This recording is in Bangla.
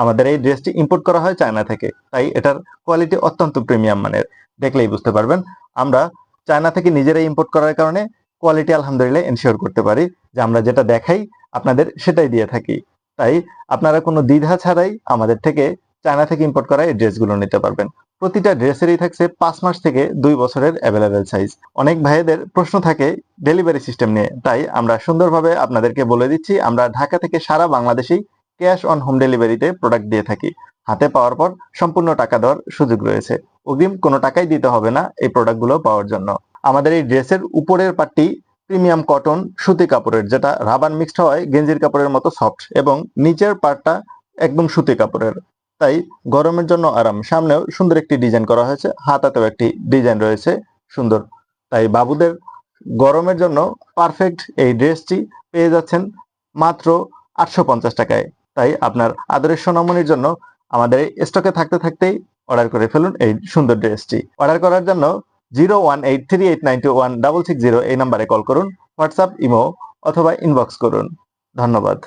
আমাদের এই ড্রেসটি ইম্পোর্ট করা হয় চায়না থেকে। তাই এটার কোয়ালিটি অত্যন্ত প্রিমিয়াম মানের। দেখলেই বুঝতে পারবেন, আমরা চায়না থেকে নিজেরাই ইম্পোর্ট করার কারণে কোয়ালিটি আলহামদুলিল্লাহ এনশিওর করতে পারি যে আমরা যেটা দেখাই, আপনাদের সেটাই দিয়ে থাকি। তাই আপনারা কোনো দ্বিধা ছাড়াই আমাদের থেকে চায়না থেকে ইম্পোর্ট করা এই ড্রেসগুলো নিতে পারবেন। প্রতিটা ড্রেসেরই থাকছে পাঁচ মাস থেকে দুই বছরের অ্যাভেলেবেল সাইজ অনেক ভাইয়েদের প্রশ্ন থাকে ডেলিভারি সিস্টেম নিয়ে। তাই আমরা সুন্দরভাবে আপনাদেরকে বলে দিচ্ছি, আমরা ঢাকা থেকে সারা বাংলাদেশেই ক্যাশ অন হোম ডেলিভারিতে প্রোডাক্ট দিয়ে থাকি। হাতে পাওয়ার পর সম্পূর্ণ টাকা দেওয়ার সুযোগ রয়েছে। অগ্রিম কোনো টাকাই দিতে হবে না এই প্রোডাক্টগুলো পাওয়ার জন্য। আমাদের এই ড্রেসের উপরের পার্টটি প্রিমিয়াম কটন, সুতি কাপড়ের, যেটা রাবার মিক্সড হয়, গেঞ্জির কাপড়ের মতো সফট এবং নিচের পার্টটা একদম সুতি কাপড়ের। তাই গরমের জন্য আরাম। সামনেও সুন্দর একটি ডিজাইন করা হয়েছে, হাতাতেও একটি ডিজাইন রয়েছে সুন্দর। তাই বাবুদের গরমের জন্য পারফেক্ট এই ড্রেসটি পেয়ে যাচ্ছেন মাত্র আটশো পঞ্চাশ টাকায়। তাই আপনার আদরের সোনামনির জন্য আমাদের স্টকে থাকতে থাকতেই অর্ডার করে ফেলুন এই সুন্দর ড্রেসটি। অর্ডার করার জন্য zero one eight three eight nine two one double six zero এই নাম্বারে কল করুন হোয়াটসঅ্যাপ ইমো অথবা ইনবক্স করুন। ধন্যবাদ।